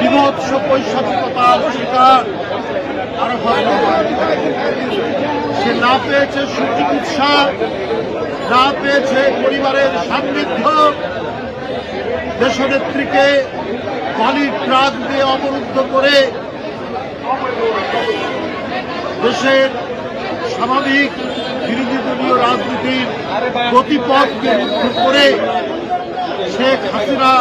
বিভৎস পৈশাচিকতার শিকার রহমান। সে না পেয়েছে সুচিকিৎসা, না পেয়েছে পরিবারের সান্নিধ্য দেশনেত্রীকে বালির ট্রাক দিয়ে অবরুদ্ধ করে দেশের স্বাভাবিক বিরোধী দলীয় রাজনীতির গতিপথকে রুদ্ধ করে শেখ হাসিনা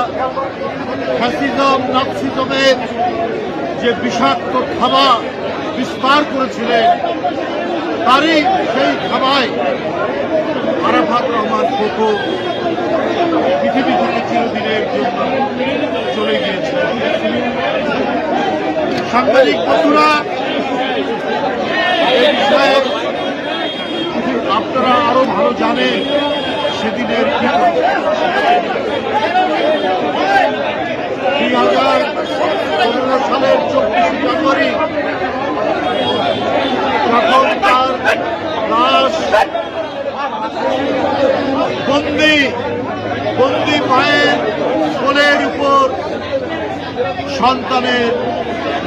ফ্যাসিজম, নাৎসিজমের যে বিষাক্ত থাবা বিস্তার করেছিলেন, তারই সেই থাবায় আরাফাত রহমান কোকো পৃথিবী থেকে চিরদিনের জন্য চলে গিয়েছে সাংবাদিক বন্ধুরা এই বিষয়ে আপনারা আরও ভালো জানেন সেদিনের হাজার পনেরো সালের চব্বিশে জানুয়ারি, যখন তার লাশ বন্দি বন্দি মায়ের কোলের উপর সন্তানের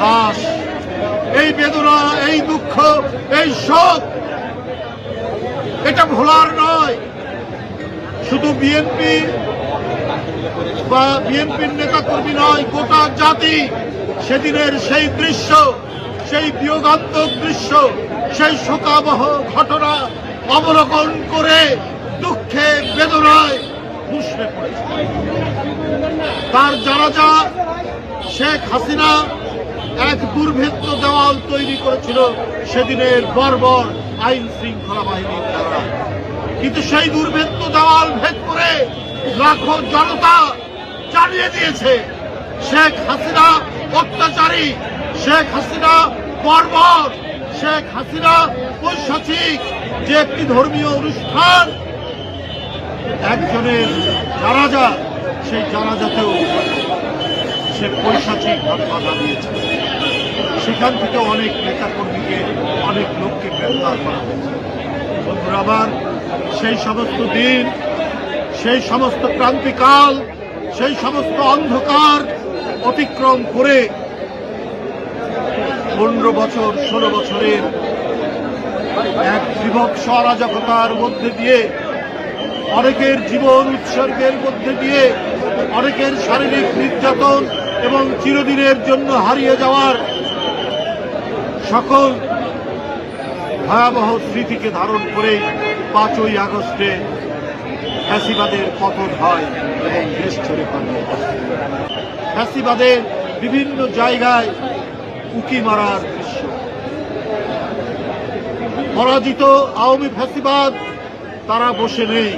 লাশ। এই বেদনা, এই দুঃখ, এই শোক, এটা ভোলার নয়, শুধু বিএনপি বা বিএনপির নেতাকর্মী নয়, গোটা জাতি সেদিনের সেই দৃশ্য, সেই বিয়োগান্তক দৃশ্য, সেই শোকাবহ ঘটনা অবলোকন করে দুঃখে বেদনায় মুশড়ে পড়েছে। তার জানাজা শেখ হাসিনা এক দুর্ভেদ্য দেওয়াল তৈরি করেছিল সেদিনের বর্বর আইন শৃঙ্খলা বাহিনীর দ্বারা। কিন্তু সেই দুর্ভেদ্য দেওয়াল ভেদ করে লাখো জনতা জানিয়ে দিয়েছে, শেখ হাসিনা অত্যাচারী, শেখ হাসিনা বর্বর, শেখ হাসিনা পৈশাচিক যে একটি ধর্মীয় অনুষ্ঠান, একজনের জানাজা, সেই জানাজাতেও সে পৈশাচিক বাধা দিয়েছে সেখান থেকে অনেক নেতাকর্মীকে, অনেক লোককে গ্রেফতার করা হয়েছে। বন্ধুরা, আমার সেই সমস্ত দিন সেই সমস্ত ক্রান্তিকাল, সেই সমস্ত অন্ধকার অতিক্রম করে পনেরো বছর, ষোলো বছরের এক বিভৎস অরাজকতার মধ্যে দিয়ে, অনেকের জীবন উৎসর্গের মধ্যে দিয়ে, অনেকের শারীরিক নির্যাতন এবং চিরদিনের জন্য হারিয়ে যাওয়ার সকল ভয়াবহ স্মৃতিকে ধারণ করে পাঁচই আগস্টে ফ্যাসিবাদের পতন হয় এবং দেশ ছেড়ে যায়। ফ্যাসিবাদের বিভিন্ন জায়গায় উকি মারার দৃশ্য। পরাজিত আওয়ামী ফ্যাসিবাদ, তারা বসে নেই।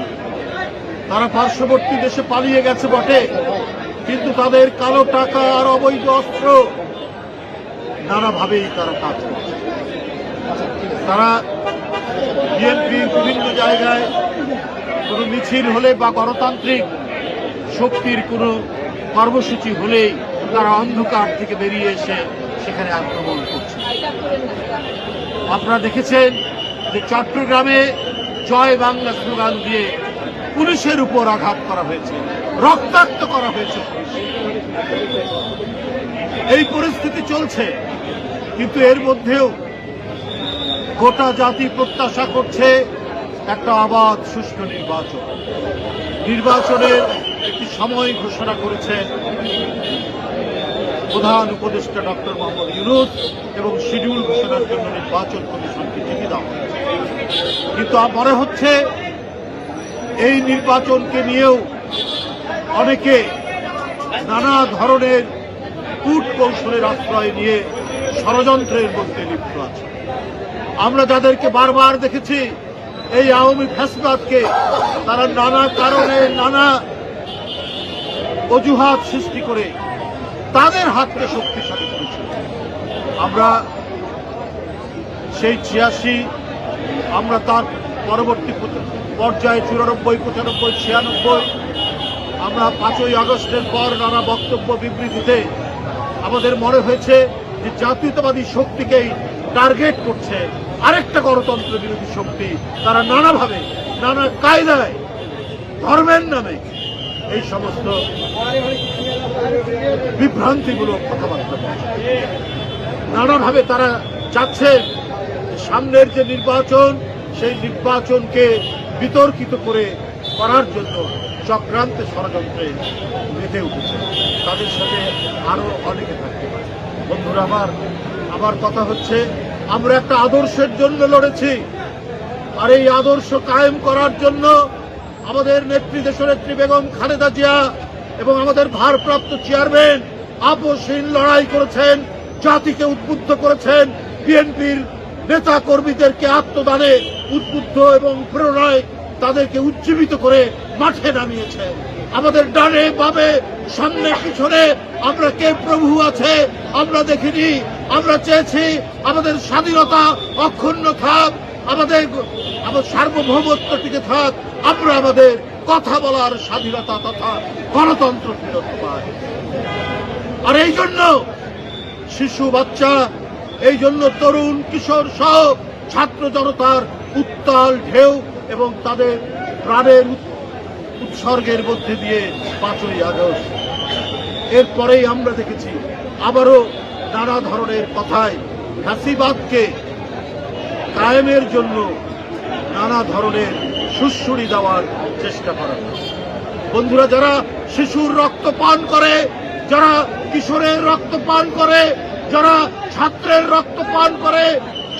তারা পার্শ্ববর্তী দেশে পালিয়ে গেছে বটে, কিন্তু তাদের কালো টাকা আর অবৈধ অস্ত্র নানাভাবেই তারা কাজ করছে। তারা বিএনপির বিভিন্ন মিছিল হলে বা গণতান্ত্রিক শক্তির কোনো কর্মসূচি হলেই তারা অন্ধকার থেকে বেরিয়ে এসে সেখানে আক্রমণ করছে। আপনারা দেখেছেন যে চট্টগ্রামে জয় বাংলা স্লোগান দিয়ে পুলিশের উপর আঘাত করা হয়েছে, রক্তাক্ত করা হয়েছে এই পরিস্থিতি চলছে, কিন্তু এর মধ্যেও গোটা জাতি প্রত্যাশা করছে একটা অবাধ, সুষ্ঠু নির্বাচন। নির্বাচনের একটি সময় ঘোষণা করেছেন প্রধান উপদেষ্টা ডক্টর মোহাম্মদ ইউনুস এবং শিডিউল ঘোষণার জন্য নির্বাচন কমিশনকে চিঠি দেওয়া হয়েছে। কিন্তু মনে হচ্ছে এই নির্বাচনকে নিয়েও অনেকে নানা ধরনের কূট কৌশলের আশ্রয় নিয়ে ষড়যন্ত্রের মধ্যে লিপ্ত আছে। আমরা যাদেরকে বারবার দেখেছি এই আওয়ামী ফ্যাসবাদকে তারা নানা কারণে নানা অজুহাত সৃষ্টি করে তাদের হাতকে শক্তিশালী করেছে। আমরা সেই ছিয়াশি, আমরা তার পরবর্তী পর্যায়ে চুরানব্বই, পঁচানব্বই, ছিয়ানব্বই, আমরা পাঁচই আগস্টের পর নানা বক্তব্য বিবৃতিতে আমাদের মনে হয়েছে যে জাতীয়তাবাদী শক্তিকেই টার্গেট করছে আরেকটা গণতন্ত্র বিরোধী শক্তি, তারা নানাভাবে, নানা কায়দায়, ধর্মের নামে এই সমস্ত বিভ্রান্তিমূলক কথাবার্তা নানাভাবে তারা চাচ্ছে সামনের যে নির্বাচন, সেই নির্বাচনকে বিতর্কিত করে করার জন্য চক্রান্তে ষড়যন্ত্রে মেতে উঠেছে। তাদের সাথে আরও অনেকে থাকতে পারে। বন্ধুরা আমার আমার কথা হচ্ছে, আমরা একটা আদর্শের জন্য লড়েছি। আর এই আদর্শ কায়েম করার জন্য আমাদের নেত্রী, দেশনেত্রী বেগম খালেদা জিয়া এবং আমাদের ভারপ্রাপ্ত চেয়ারম্যান আপসহীন লড়াই করেছেন, জাতিকে উদ্বুদ্ধ করেছেন, বিএনপির নেতা কর্মীদেরকে আত্মদানে উদ্বুদ্ধ এবং প্রেরণায় তাদেরকে উজ্জীবিত করে মাঠে নামিয়েছে আমাদের ডানে বামে, সামনে পিছনে আমরা কে প্রভু আছে, আমরা দেখিনি, আমরা চেয়েছি আমাদের স্বাধীনতা অক্ষুণ্ণ থাক, আমাদের আমাদের সার্বভৌমত্ব টিকে থাক, আমরা আমাদের কথা বলার স্বাধীনতা তথা গণতন্ত্র ফেরত পাই আর এই জন্য শিশু, বাচ্চা, এই জন্য তরুণ, কিশোর সহ ছাত্র জনতার উত্তাল ঢেউ এবং তাদের প্রাণের উৎসর্গের মধ্যে দিয়ে পাঁচই আগস্ট। এরপরেই আমরা দেখেছি আবারও নানা ধরনের কথায় ফ্যাসিবাদকে কায়েমের জন্য নানা ধরনের সুশ্রুড়ি দেওয়ার চেষ্টা করা বন্ধুরা, যারা শিশুর রক্ত পান করে, যারা কিশোরের রক্ত পান করে, যারা ছাত্রের রক্ত পান করে,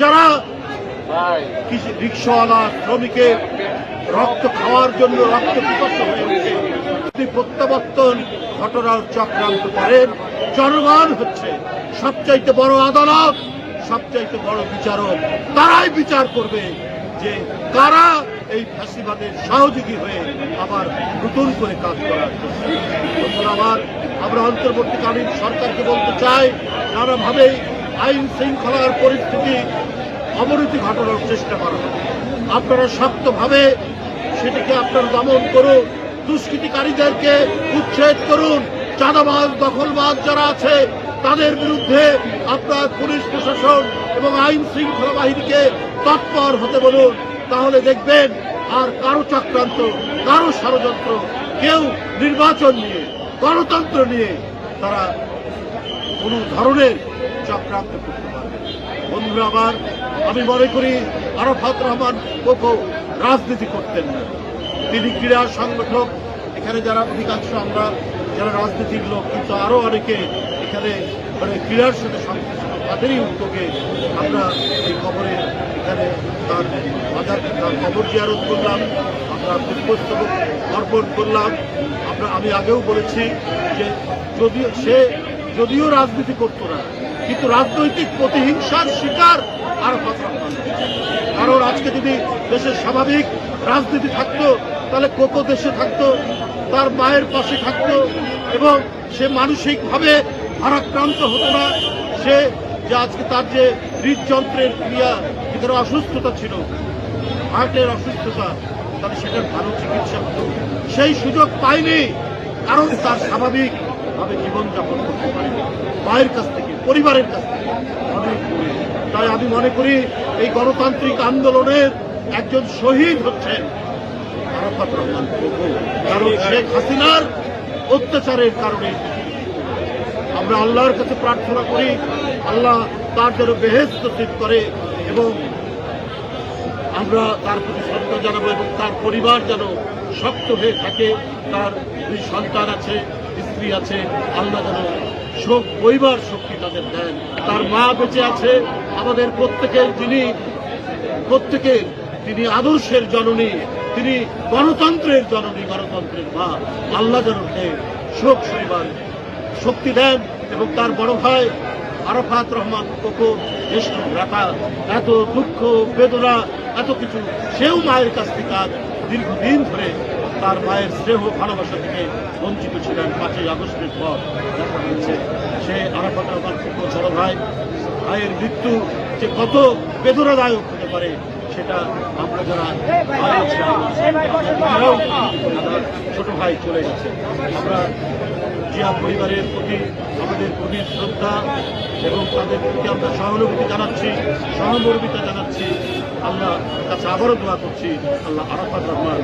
যারা রিক্সাওয়ালা শ্রমিকের রক্ত খাওয়ার জন্য রক্ত হয়ে ওঠে যদি প্রত্যাবর্তন ঘটনার চক্রান্ত করেন, জনগণ হচ্ছে সবচাইতে বড় আদালত, সবচাইতে বড় বিচারক। তারাই বিচার করবে যে কারা এই ফ্যাসিবাদের সহযোগী হয়ে আবার নতুন করে কাজ করার আমার আমরা অন্তর্বর্তীকালীন সরকারকে বলতে চাই, নানাভাবে আইন শৃঙ্খলার পরিস্থিতি, অবনতি ঘটানোর চেষ্টা করা আপনারা শক্তভাবে সেটিকে আপনারা দমন করুন, দুষ্কৃতিকারীদেরকে উচ্ছেদ করুন, চাঁদাবাজ, দখলবাজ যারা আছে, তাদের বিরুদ্ধে আপনার পুলিশ প্রশাসন এবং আইন শৃঙ্খলা বাহিনীকে তৎপর হতে বলুন। তাহলে দেখবেন আর কারও চক্রান্ত, কারও ষড়যন্ত্র, কেউ নির্বাচন নিয়ে, গণতন্ত্র নিয়ে তারা কোন ধরনের চক্রান্ত করতে পারবে বন্ধুরা আমার, আমি মনে করি আরফাত রহমান কোকো রাজনীতি করতেন না। তিনি ক্রীড়া সংগঠক, এখানে যারা অধিকাংশ আমরা যারা রাজনীতির লোক, কিন্তু আরও অনেকে এখানে মানে ক্রীড়ার সাথে সংশ্লিষ্ট তাদেরই উদ্যোগে আমরা এই খবরে এখানে তার মাজার তার কবর জিয়ারত করলাম, আমরা পুষ্পস্তবক অর্পণ করলাম। আমরা, আমি আগেও বলেছি যে যদিও সে, যদিও রাজনীতি করতো না, কিন্তু রাজনৈতিক প্রতিহিংসার শিকার রহমান কারণ আজকে যদি দেশের স্বাভাবিক রাজনীতি থাকতো, তাহলে কোকো দেশে থাকতো, তার মায়ের পাশে থাকতো, এবং সে মানসিকভাবে ভারাক্রান্ত হতো না। সে যে আজকে তার যে হৃদযন্ত্রের ক্রিয়া, ভিতরে অসুস্থতা ছিল, হার্টের অসুস্থতা, তাহলে সেটার ভালো চিকিৎসা হতো। সেই সুযোগ পায়নি, কারণ তার স্বাভাবিক ভাবে জীবনযাপন করতে পারেনি। মায়ের কাছ থেকে, পরিবারের কাছ থেকে অনেক তাই আমি মনে করি এই গণতান্ত্রিক আন্দোলনের একজন শহীদ হচ্ছেন আরাফাত রহমান কারণ শেখ হাসিনার অত্যাচারের কারণে আমরা আল্লাহর কাছে প্রার্থনা করি, আল্লাহ তার যেন বেহেস্ত করে এবং আমরা তার প্রতি শ্রদ্ধা জানাব এবং তার পরিবার যেন শক্ত হয়ে থাকে, তার দুই সন্তান আছে, স্ত্রী আছে, আল্লাহ যেন শোক, পরিবার শক্তি তাদের দেন। তার মা বেঁচে আছে আমাদের প্রত্যেকের যিনি, প্রত্যেকের তিনি আদর্শের জননী, তিনি গণতন্ত্রের জননী, গণতন্ত্রের মা, আল্লাহ সে শোক পরিবার শক্তি দেন এবং তার বড় ভাই আরফাত রহমান কোকো জ্যেষ্ঠ ভ্রাতা এত দুঃখ, বেদনা, এত কিছু সেও মায়ের কাছ থেকে আজ দীর্ঘদিন ধরে তার মায়ের স্নেহ, ভালোবাসা থেকে বঞ্চিত ছিলেন। পাঁচই আগস্টের পর দেখা যাচ্ছে সে আরাফাত রহমান কোকো বড় ভাই ভাইয়ের মৃত্যু যে কত বেদনাদায়ক হতে পারে, সেটা আমরা যারা ছোট ভাই চলে গেছে আমরা জিয়া পরিবারের প্রতি আমাদের গভীর শ্রদ্ধা এবং তাদের প্রতি আমরা সহানুভূতি জানাচ্ছি, সহমর্মিতা জানাচ্ছি। আল্লাহ কাছে আবারও দোয়া করছি। আল্লাহ আরাফাত রহমান